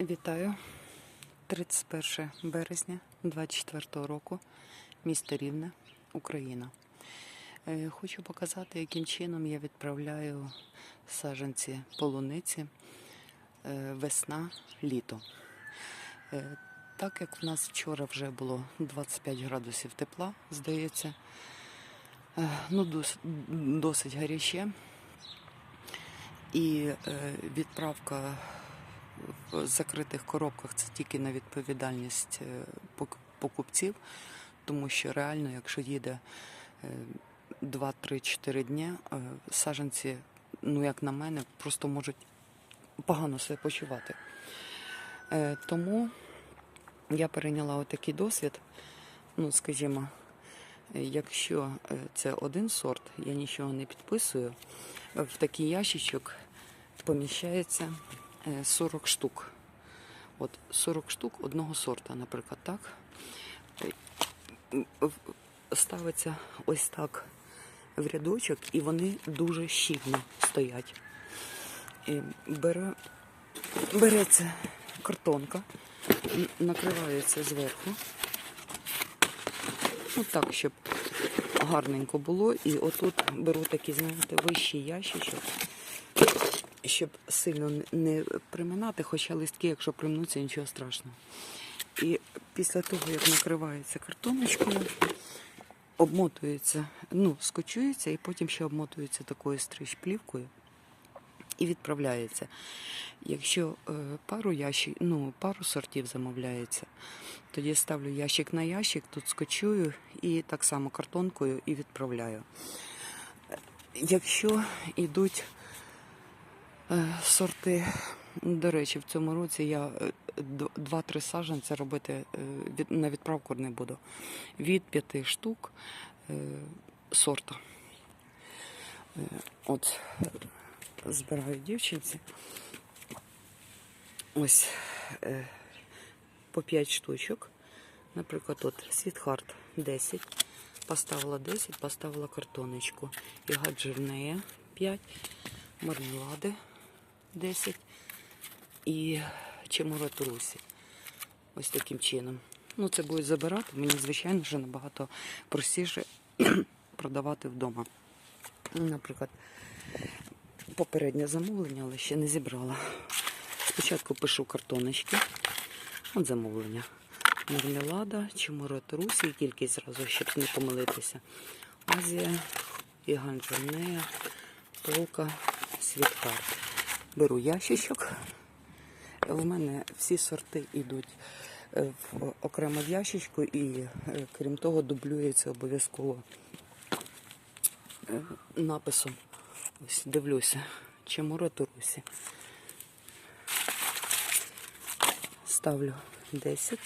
Вітаю 31 березня 24 року, місто Рівне, Україна. Е, Хочу показати, яким чином я відправляю саджанці полуниці е, весна, літо. Е, Так як в нас вчора вже було 25 градусів тепла, здається, ну досить гаряче. І відправка в закритих коробках це тільки на відповідальність е, покупців, тому що реально, якщо їде 2-3-4 дні, е, саджанці, ну як на мене, просто можуть погано себе почувати. Е, Тому я перейняла отакий досвід. Ну, скажімо, е, якщо е, це один сорт, я нічого не підписую, е, в такий ящичок поміщається е, 40 штук. От 40 штук одного сорта, наприклад, так. Е, Ставиться ось так в рядочок, і вони дуже щільно стоять. І бере, береться картонка, накривається зверху. Ну так, щоб гарненько було. І отут беру такий, знаєте, вищий ящичок, щоб сильно не- приминати, хоча листки, якщо примнуться, нічого страшного. І після того, як накривається картоночкою, обмотується, ну, скочується і потім ще обмотується такою стриж-плівкою і відправляється. Якщо е, пару ящик, ну, пару сортів замовляється, тоді ставлю ящик на ящик, тут скочую і так само картонкою і відправляю. Е, Якщо йдуть сорти, до речі, в цьому році я е, д- два-три саджанця робити е, на відправку не буду. Від п'яти штук е, сорта. Е, От е, збираю дівчинці. Ось е, по 5 штучок. Наприклад, от Світхарт 10. Поставила 10, поставила картоночку. І гаджернея 5, мармелади 10 і чемура Турусі. Ось таким чином. Ну, це буде забирати. Мені, звичайно, вже набагато простіше продавати вдома. Наприклад, попереднє замовлення, але ще не зібрала. Спочатку пишу картоночки. От замовлення. Мармелада, чемура Турусі, і кількість зразу, щоб не помилитися. Азія, і ганджернея, полка, світкарт. Беру ящичок. В мене всі сорти йдуть е, в окремо в ящичку і, е, крім того, дублюється обов'язково е, написом. Ось дивлюся. Чемура Турусі. Ставлю 10.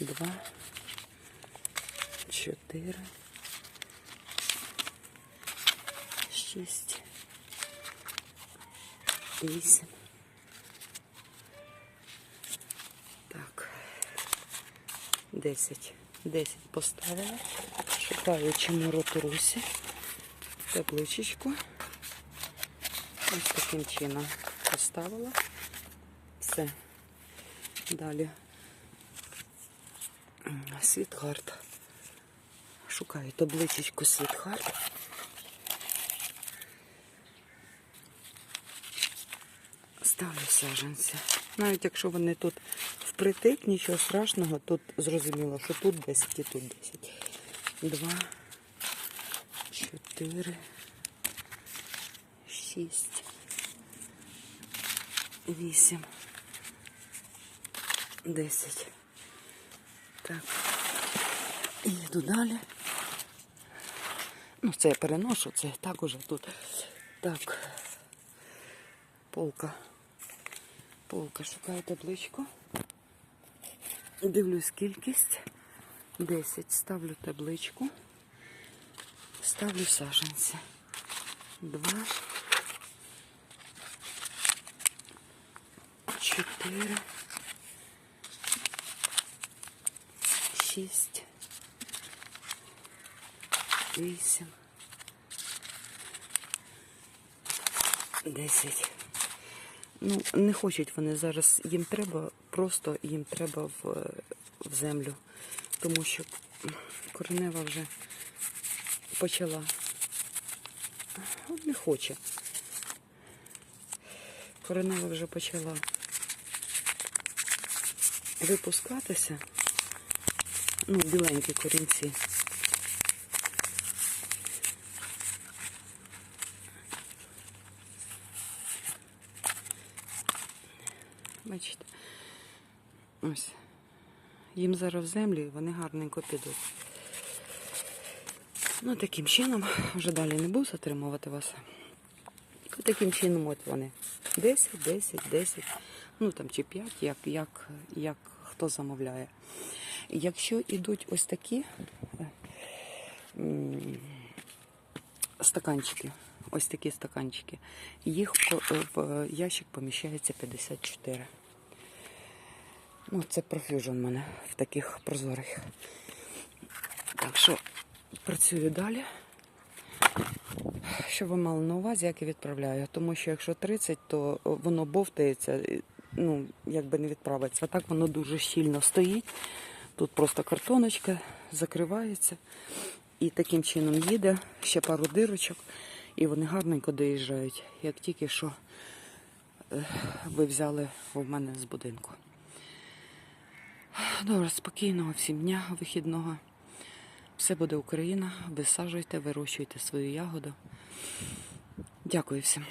2, 4, 6, 8. Так. 10. 10 поставила. Шукаю чимуру турусі. Табличечку. Ось таким чином поставила. Все. Далі. Світхарт. Шукаю табличечку Світхарт. Ставлю саджанці. Навіть якщо вони тут впритик, нічого страшного, тут зрозуміло, що тут 10 і тут 10. Два, чотири, шість, вісім, десять. Так. І йду далі. Ну, це я переношу, це так уже тут. Так. Полка. Полка. Шукаю табличку. Дивлюсь кількість. 10. Ставлю табличку. Ставлю саженці. Два. Чотири. Шість. Вісім. Десять. Ну, не хочуть вони зараз. Їм треба, просто їм треба в, в землю. Тому що коренева вже почала. Не хоче. Коренева вже почала випускатися. Ну, біленькі корінці. Бачите? Ось. Їм зараз в землю і вони гарненько підуть. Ну, таким чином, вже далі не буду затримувати вас. Таким чином от вони. 10, 10, 10, ну там чи 5, як, як, як хто замовляє. Якщо йдуть ось такі е, стаканчики, ось такі стаканчики, їх в ящик поміщається 54. Ну, це профюжн в мене в таких прозорих. Так що працюю далі. Що ви мали на увазі, як я відправляю? Тому що якщо 30, то воно бовтається, і, ну, якби не відправиться. А так воно дуже щільно стоїть. Тут просто картоночка закривається і таким чином їде, ще пару дирочок, і вони гарненько доїжджають, як тільки що е, ви взяли в мене з будинку. Добре, спокійного всім дня вихідного. Все буде Україна. Висаджуйте, вирощуйте свою ягоду. Дякую всім.